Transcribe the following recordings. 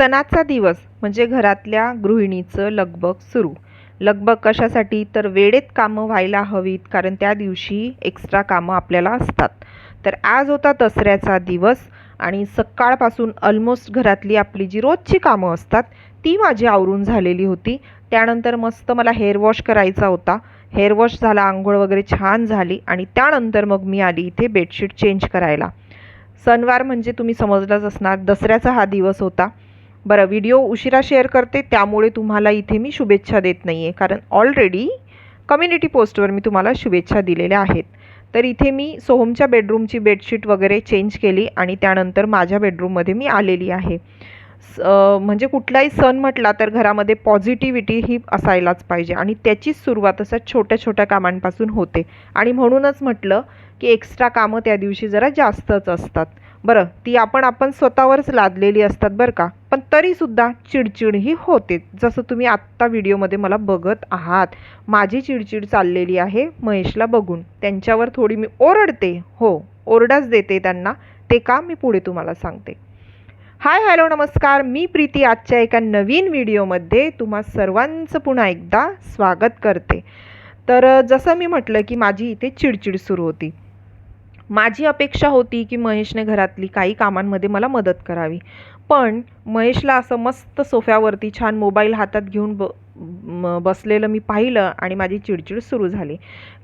सणाचा दिवस म्हणजे घरातल्या गृहिणीचं लगबग सुरू. लगबग कशासाठी? तर वेळेत कामं व्हायला हवीत कारण त्या दिवशी एक्स्ट्रा कामं आपल्याला असतात. तर आज होता दसऱ्याचा दिवस आणि सकाळपासून ऑलमोस्ट घरातली आपली जी रोजची कामं असतात ती माझी आवरून झालेली होती. त्यानंतर मस्त मला हेअर वॉश करायचा होता. हेअर वॉश झाला आंघोळ वगैरे छान झाली आणि त्यानंतर मग मी आली इथे बेडशीट चेंज करायला. सणवार म्हणजे तुम्ही समजलंच असणार दसऱ्याचा हा दिवस होता. बरं व्हिडिओ उशिरा शेअर करते त्यामुळे तुम्हाला इथे मी शुभेच्छा देत नाही आहे कारण ऑलरेडी कम्युनिटी पोस्टवर मी तुम्हाला शुभेच्छा दिलेल्या आहेत. तर इथे मी सोहमच्या बेडरूमची बेडशीट वगैरे चेंज केली आणि त्यानंतर माझ्या बेडरूममध्ये मी आलेली आहे. स- म्हणजे कुठलाही सण म्हटला तर घरामध्ये पॉझिटिव्हिटी ही असायलाच पाहिजे आणि त्याचीच सुरुवात असं छोट्या छोट्या कामांपासून होते. आणि म्हणूनच म्हटलं की एक्स्ट्रा कामं त्या दिवशी जरा जास्तच असतात. बरं ती आपण आपण स्वतःवरच लादलेली असतात बरं का? पण तरीसुद्धा चिडचिड ही होते. जसं तुम्ही आत्ता व्हिडिओमध्ये मला बघत आहात माझी चिडचिड चाललेली आहे महेशला बघून. त्यांच्यावर थोडी मी ओरडते. हो ओरडाच देते त्यांना. ते का मी पुढे तुम्हाला सांगते? हाय हॅलो नमस्कार. मी प्रीती. आजच्या एका नवीन व्हिडिओमध्ये तुम्हा सर्वांचं पुन्हा एकदा स्वागत करते. तर जसं मी म्हटलं की माझी इथे चिडचिड सुरू होती. माझी अपेक्षा होती की महेशने घरातली काही कामांमध्ये मला मदत करावी. पण महेशला असं मस्त सोफ्यावरती छान मोबाईल हातात घेऊन ब बसलेलं मी पाहिलं आणि माझी चिडचिड सुरू झाली.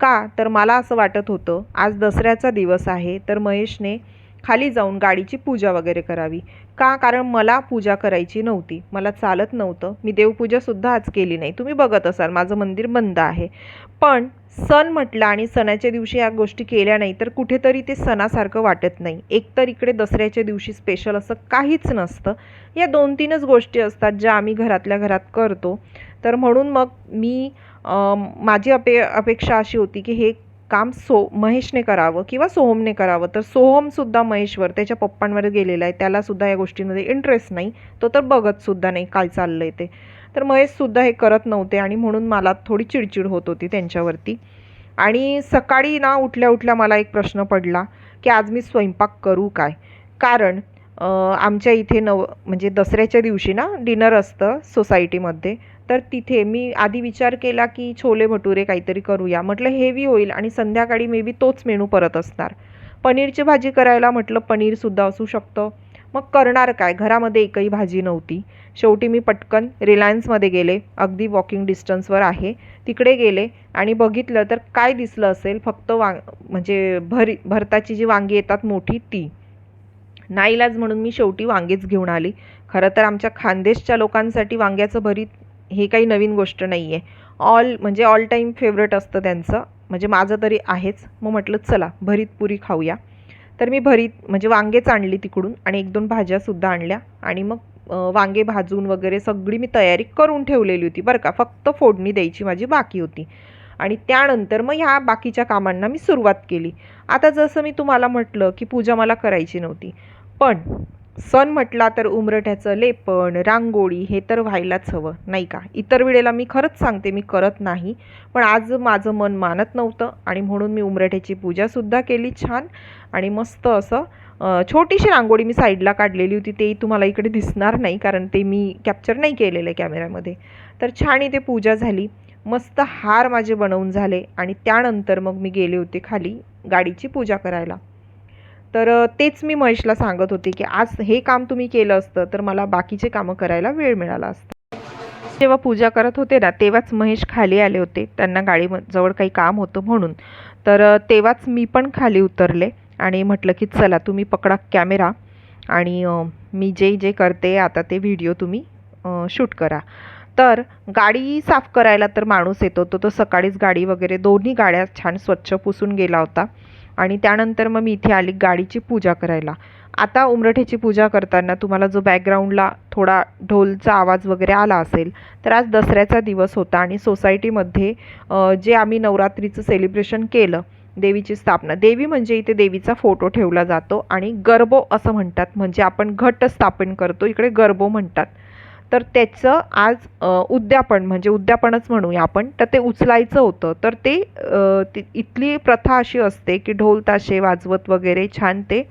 का? तर मला असं वाटत होतं आज दसऱ्याचा दिवस आहे तर महेशने खाली जाऊन गाडीची पूजा वगैरे करावी. का? कारण मला पूजा करायची नव्हती. मला चालत नव्हतं. मी देवपूजासुद्धा आज केली नाही. तुम्ही बघत असाल माझं मंदिर बंद आहे. पण सण म्हटलं आणि सणाच्या दिवशी या गोष्टी केल्या नाही तर कुठेतरी ते सणासारखं वाटत नाही. एकतर इकडे दसऱ्याच्या दिवशी स्पेशल असं काहीच नसतं. या दोन तीनच गोष्टी असतात ज्या आम्ही घरातल्या घरात करतो. तर म्हणून मग मी माझी अपे अपेक्षा अशी होती की हे काम सो महेशने करावं किंवा सोहमने करावं तर सोहमसुद्धा महेशवर त्याच्या पप्पांवर गेलेला आहे. त्यालासुद्धा या गोष्टींमध्ये इंटरेस्ट नाही. तो तर बघतसुद्धा नाही काय चाललं आहे ते. तर महेशसुद्धा हे करत नव्हते आणि म्हणून मला थोडी चिडचिड होत होती त्यांच्यावरती. आणि सकाळी ना उठल्या उठल्या मला एक प्रश्न पडला की आज मी स्वयंपाक करू काय? कारण आमच्या इथे नव म्हणजे दसऱ्याच्या दिवशी ना डिनर असतं सोसायटीमध्ये तर तिथे मी आधी विचार केला की छोले भटुरे काहीतरी करूया. म्हटलं हेवी होईल आणि संध्याकाळी मे बी तोच मेनू परत असणार. पनीरची भाजी करायला म्हटलं पनीरसुद्धा असू शकतं. मग करणार काय? घरामध्ये एकही भाजी नव्हती. शेवटी मी पटकन रिलायन्समध्ये गेले. अगदी वॉकिंग डिस्टन्सवर आहे. तिकडे गेले आणि बघितलं तर काय दिसलं असेल? फक्त वांग म्हणजे भरी भरताची जी वांगी येतात मोठी ती. नाईलाज म्हणून मी शेवटी वांगेच घेऊन आली. खरं तर आमच्या खानदेशच्या लोकांसाठी वांग्याचं भरीत हे काही नवीन गोष्ट नाही आहे ऑल म्हणजे ऑल टाईम फेवरेट असतं त्यांचं. म्हणजे माझं तरी आहेच. मग म्हटलं चला भरीत पुरी खाऊया. तर मी भरीत म्हणजे वांगेच आणली तिकडून आणि एक दोन भाज्यासुद्धा आणल्या. आणि मग वांगे भाजून वगैरे सगळी मी तयारी करून ठेवलेली होती बरं का. फक्त फोडणी द्यायची माझी बाकी होती. आणि त्यानंतर मग ह्या बाकीच्या कामांना मी सुरुवात केली. आता जसं मी तुम्हाला म्हटलं की पूजा मला करायची नव्हती. पण सण म्हटला तर उमरठ्याचं लेपण रांगोळी हे तर व्हायलाच हवं नाही का? इतर वेळेला मी खरंच सांगते मी करत नाही. पण आज माझं मन मानत नव्हतं आणि म्हणून मी उमरठ्याची पूजासुद्धा केली छान आणि मस्त असं छोटीशी रांगोळी मी साईडला काढलेली होती. तेही तुम्हाला इकडे दिसणार नाही कारण ते मी कॅप्चर नाही केलेलं आहे कॅमेऱ्यामध्ये तर छान इथे पूजा झाली. मस्त हार माझे बनवून झाले आणि त्यानंतर मग मी गेले होते खाली गाडीची पूजा करायला. तर तेच मी महेशला सांगत होते की आज हे काम तुम्ही केलं असतं तर मला बाकीचे कामं करायला वेळ मिळाला असता. जेव्हा पूजा करत होते ना तेव्हाच महेश खाली आले होते. त्यांना गाडी जवळ काही काम होतं म्हणून. तर तेव्हाच मी पण खाली उतरले आणि म्हटलं की चला तुम्ही पकडा कॅमेरा आणि मी जे जे करते आता ते व्हिडिओ तुम्ही शूट करा. तर गाडी साफ करायला तर माणूस येतो तो तो सकाळीच गाडी वगैरे दोन्ही गाड्या छान स्वच्छ पुसून गेला होता. आणि त्यानंतर मग मी इथे आली गाडीची पूजा करायला. आता उमरठेची पूजा करताना तुम्हाला जो बॅकग्राऊंडला थोडा ढोलचा आवाज वगैरे आला असेल तर आज दसऱ्याचा दिवस होता आणि सोसायटीमध्ये जे आम्ही नवरात्रीचं सेलिब्रेशन केलं देवीची स्थापना देवी म्हणजे इथे देवीचा फोटो ठेवला जातो आणि गरबो असं म्हणतात. म्हणजे आपण घट स्थापन करतो इकडे गरबो म्हणतात. तर त्याचं आज उद्यापन म्हणजे उद्यापनच म्हणूया आपण तर ते उचलायचं होतं. तर ते इथली प्रथा अशी असते की ढोल ताशे वाजवत वगैरे छान ते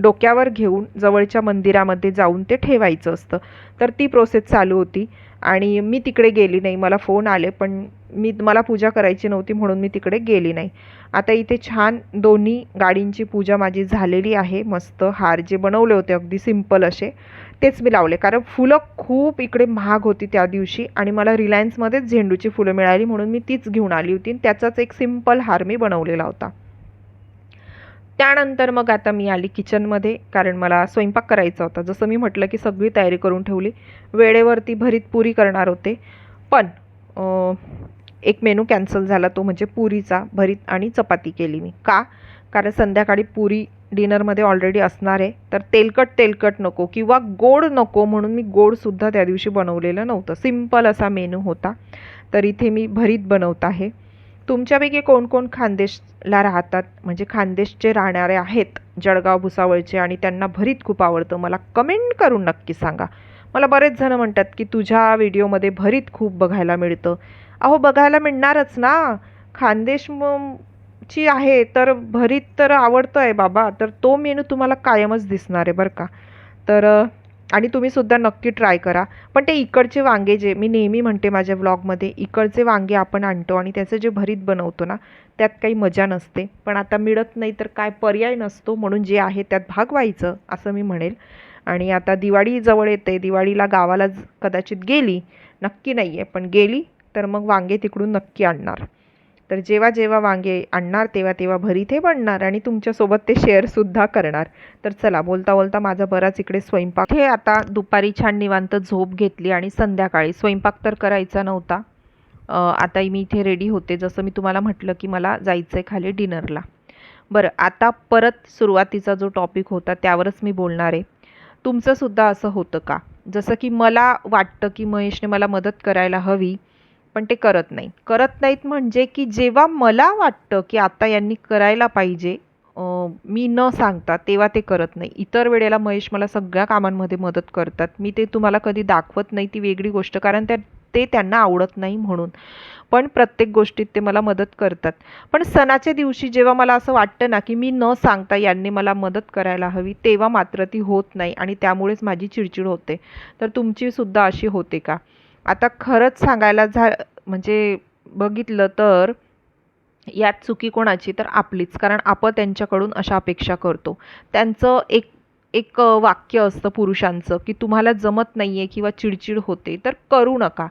डोक्यावर घेऊन जवळच्या मंदिरामध्ये जाऊन ते ठेवायचं असतं. तर ती प्रोसेस चालू होती आणि मी तिकडे गेली नाही. मला फोन आले पण मी मला पूजा करायची नव्हती म्हणून मी तिकडे गेली नाही. आता इथे छान दोन्ही गाडींची पूजा माझी झालेली आहे. मस्त हार जे बनवले होते अगदी सिंपल असे. तेच मी लावले. कारण फुलं खूप इकडे महाग होती त्या दिवशी आणि मला रिलायन्समध्येच झेंडूची फुलं मिळाली म्हणून मी तीच घेऊन आली होती आणि त्याचाच एक सिंपल हार मी बनवलेला होता. त्यानंतर मग आता मी आली किचनमध्ये कारण मला स्वयंपाक करायचा होता. जसं मी म्हटलं की सगळी तयारी करून ठेवली. वेळेवरती भरीत पुरी करणार होते. पण एक मेनू कॅन्सल झाला तो म्हणजे पुरीचा भरीत आणि चपाती केली मी. का? कारण संध्याकाळी पुरी डिनरमध्ये ऑलरेडी असणार आहे. तर तेलकट तेलकट नको किंवा गोड नको म्हणून मी गोडसुद्धा त्या दिवशी बनवलेलं नव्हतं. सिंपल असा मेनू होता. तर इथे मी भरीत बनवत आहे. तुमच्यापैकी कोण कोण खानदेशला राहतात? म्हणजे खानदेशचे राहणारे आहेत जळगाव भुसावळचे आणि त्यांना भरीत खूप आवडतं. मला कमेंट करून नक्की सांगा. मला बरेच जण म्हणतात की तुझ्या व्हिडिओमध्ये भरीत खूप बघायला मिळतं. अहो बघायला मिळणारच ना. खानदेश ची आहे तर भरीत तर आवडतं आहे बाबा तर तो मेनू तुम्हाला कायमच दिसणार आहे बरं का. तर आणि तुम्ही सुद्धा नक्की ट्राय करा. पण ते इकडचे वांगे जे मी नेहमी म्हणते माझ्या व्लॉगमध्ये इकडचे वांगे आपण आणतो आणि त्याचं जे भरीत बनवतो ना त्यात काही मजा नसते. पण आता मिळत नाही तर काय पर्याय नसतो म्हणून जे आहे त्यात भाग व्हायचं असं मी म्हणेल. आणि आता दिवाळी जवळ येते दिवाळीला गावाला कदाचित गेली नक्की नाही आहे पण गेली तर मग वांगे तिकडून नक्की आणणार. तर जेव्हा जेव्हा वांगे आणणार तेव्हा तेव्हा भरीत बनणार आणि तुमच्यासोबत ते शेअरसुद्धा करणार. तर चला बोलता बोलता माझा बराच इकडे स्वयंपाक. हे आता दुपारी छान निवांत झोप घेतली आणि संध्याकाळी. स्वयंपाक तर करायचा नव्हता. आता मी इथे रेडी होते. जसं मी तुम्हाला म्हटलं की मला जायचं आहे खाली डिनरला बरं आता परत सुरुवातीचा जो टॉपिक होता त्यावरच मी बोलणार आहे. तुमचंसुद्धा असं होतं का? जसं की मला वाटतं की महेशने मला मदत करायला हवी. पण ते करत नाही करत नाहीत म्हणजे की जेव्हा मला वाटतं की आता यांनी करायला पाहिजे मी न सांगता तेव्हा ते करत नाही. इतर वेळेला महेश मला सगळ्या कामांमध्ये मदत करतात. मी ते तुम्हाला कधी दाखवत नाही ती वेगळी गोष्ट कारण त्या ते त्यांना आवडत नाही म्हणून. पण प्रत्येक गोष्टीत ते मला मदत करतात. पण सणाच्या दिवशी जेव्हा मला असं वाटतं ना की मी न सांगता यांनी मला मदत करायला हवी तेव्हा मात्र ती होत नाही आणि त्यामुळेच माझी चिडचिड होते. तर तुमची सुद्धा अशी होते का? आता खरंच सांगायला झा म्हणजे बघितलं तर यात चुकी कोणाची? तर आपलीच. कारण आपण त्यांच्याकडून अशा अपेक्षा करतो. त्यांचं एक एक वाक्य असतं पुरुषांचं की तुम्हाला जमत नाही आहे किंवा चिडचिड होते तर करू नका.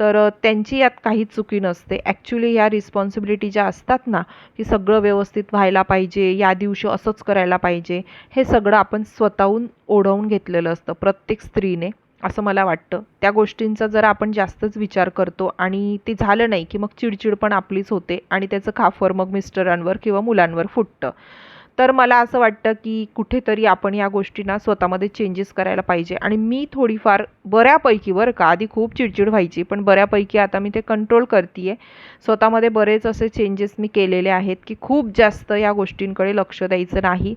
तर त्यांची यात काहीच चुकी नसते. ॲक्च्युली ह्या रिस्पॉन्सिबिलिटी ज्या असतात ना की सगळं व्यवस्थित व्हायला पाहिजे या दिवशी असंच करायला पाहिजे हे सगळं आपण स्वतःहून ओढवून घेतलेलं असतं प्रत्येक स्त्रीने. असं मला वाटतं. त्या गोष्टींचा जर आपण जास्तच विचार करतो आणि ते झालं नाही की मग चिडचिड पण आपलीच होते आणि त्याचं खाफर मग मिस्टरांवर किंवा मुलांवर फुटतं. तर मला असं वाटतं की कुठेतरी आपण या गोष्टींना स्वतःमध्ये चेंजेस करायला पाहिजे. आणि मी थोडीफार बऱ्यापैकी बरं का आधी खूप चिडचिड व्हायची पण बऱ्यापैकी आता मी ते कंट्रोल करते आहे स्वतःमध्ये बरेच असे चेंजेस मी केलेले आहेत की खूप जास्त या गोष्टींकडे लक्ष द्यायचं नाही.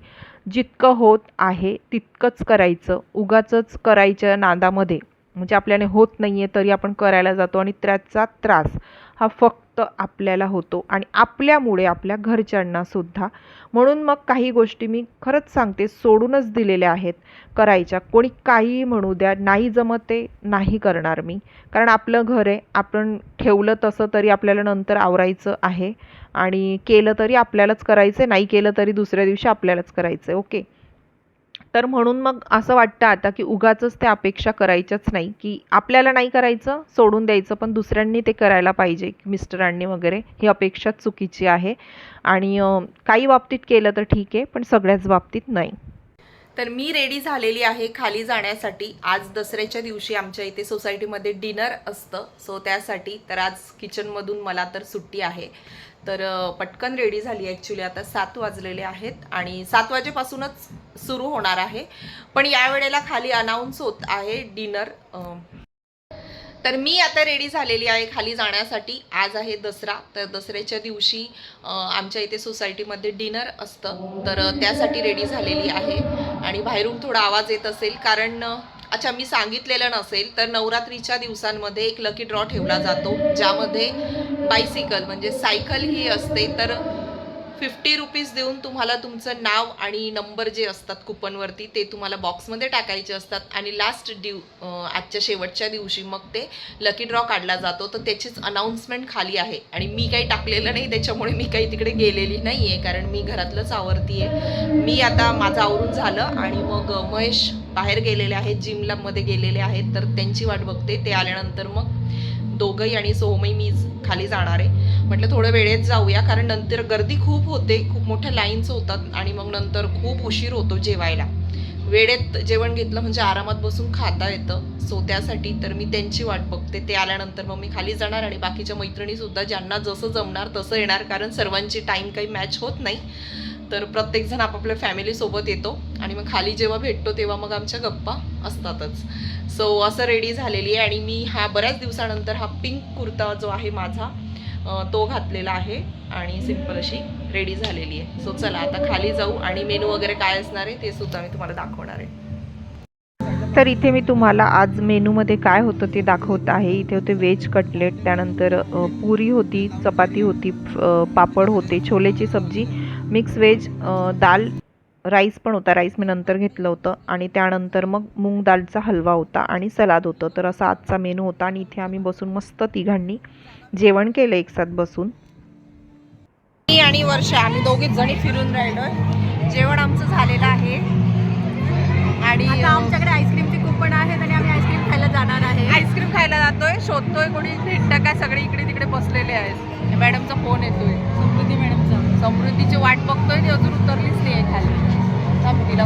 जितकं होत आहे तितकंच करायचं. उगाचंच करायच्या नादामध्ये. म्हणजे आपल्याने होत नाही आहे तरी आपण करायला जातो आणि त्याचा त्रास. हा फक्त आपल्याला होतो आणि आपल्यामुळे आपल्या घरच्यांनासुद्धा म्हणून मग काही गोष्टी मी खरंच सांगते सोडूनच दिलेल्या आहेत. करायच्या. कोणी काहीही म्हणू द्या नाही जमत नाही करणार मी. कारण आपलं घर आहे आपण ठेवलं तसं तरी आपल्याला नंतर आवरायचं आहे. आणि केलं तरी आपल्यालाच करायचं आहे नाही केलं तरी दुसऱ्या दिवशी आपल्यालाच करायचं आहे ओके? तर म्हणून मग असं वाटतं आता की उगाचच त्या अपेक्षा करायच्याच नाही की आपल्याला नाही करायचं सोडून द्यायचं पण दुसऱ्यांनी ते करायला पाहिजे मिस्टरांनी वगैरे ही अपेक्षा चुकीची आहे. आणि काही बाबतीत केलं तर ठीक आहे पण सगळ्याच बाबतीत नाही. तर मी रेडी झालेली आहे खाली जाण्यासाठी. आज दसऱ्याच्या दिवशी आमच्या इथे सोसायटीमध्ये डिनर असतं. सो त्यासाठी तर आज किचनमधून मला तर सुट्टी आहे. तर पटकन रेडी झाली ॲक्च्युली आता सात वाजलेले आहेत आणि सात वाजेपासूनच सुरू होणार आहे. पण या वेळेला खाली अनाऊन्स होत आहे डिनर तर मी आता रेडी झालेली आहे खाली जाण्यासाठी. आज आहे दसरा. तर दसऱ्याच्या दिवशी आमच्या इथे सोसायटीमध्ये डिनर असतं. तर त्यासाठी रेडी झालेली आहे. आणि बाहेरून थोडा आवाज येत असेल कारण अच्छा मी सांगितलेलं नसेल तर नवरात्रीच्या दिवसांमध्ये एक लकी ड्रॉ ठेवला जातो. ज्यामध्ये बायसिकल म्हणजे सायकल ही असते तर फिफ्टी रुपीज देऊन तुम्हाला तुमचं नाव आणि नंबर जे असतात कुपनवरती ते तुम्हाला बॉक्समध्ये टाकायचे असतात. आणि लास्ट ड्यू आजच्या शेवटच्या दिवशी मग ते लकी ड्रॉ काढला जातो. तर त्याचीच अनाऊन्समेंट खाली आहे. आणि मी काही टाकलेलं नाही त्याच्यामुळे मी काही तिकडे गेलेली नाही आहे कारण मी घरातलंच आवरती आहे मी आता माझं आवरून झालं आणि मग महेश बाहेर गेलेले आहेत जिमला मध्ये गेलेले आहेत तर त्यांची वाट बघते. ते आल्यानंतर मग दोघंही आणि सोहमही मी खाली जाणार आहे. म्हटलं थोडं वेळेत जाऊया कारण नंतर गर्दी खूप होते खूप मोठ्या लाईन्स होतात आणि मग नंतर खूप उशीर होतो जेवायला. वेळेत जेवण घेतलं म्हणजे आरामात बसून खाता येतं. सो त्यासाठी तर मी त्यांची वाट बघते. ते आल्यानंतर मग मी खाली जाणार आणि बाकीच्या मैत्रिणीसुद्धा ज्यांना जसं जमणार तसं येणार कारण सर्वांची टाईम काही मॅच होत नाही. तर प्रत्येकजण आपापल्या फॅमिलीसोबत येतो आणि मग खाली जेव्हा भेटतो तेव्हा मग आमच्या गप्पा असतातच. सो असं रेडी झालेली आहे आणि मी हा बऱ्याच दिवसानंतर हा पिंक कुर्ता जो आहे माझा तो घातलेला आहे आणि सिंपल अशी रेडी झालेली आहे. सो चला आता खाली जाऊ आणि मेनू वगैरे काय असणार आहे ते सुद्धा मी तुम्हाला दाखवणार आहे. तर इथे मी तुम्हाला आज मेनूमध्ये काय होतं ते दाखवत आहे. इथे होते व्हेज कटलेट त्यानंतर पुरी होती चपाती होती पापड होते छोलेची सब्जी मिक्स व्हेज दाल राईस पण होता. राईस मी नंतर घेतलं होतं आणि त्यानंतर मग मूग दालचा हलवा होता आणि सलाद होतं. तर असा आजचा मेनू होता आणि इथे आम्ही बसून मस्त तिघांनी जेवण केलं एकसाथ बसून. मी आणि वर्षा आम्ही दोघीच जणी फिरून राहिलोय. जेवण आमचं झालेलं आहे. आणि आता आमच्याकडे आईस्क्रीमची कुपन आहेत आणि आम्ही आईस्क्रीम खायला जाणार आहे. आईस्क्रीम खायला जातोय शोधतोय कोणी. भेटतं काय सगळे इकडे तिकडे बसलेले आहेत. मॅडमचा फोन येतोय. समृद्धी मॅडमचा समृद्धीची वाट बघतोय ती अजून उतरलीच नाही खाली. थांब तिला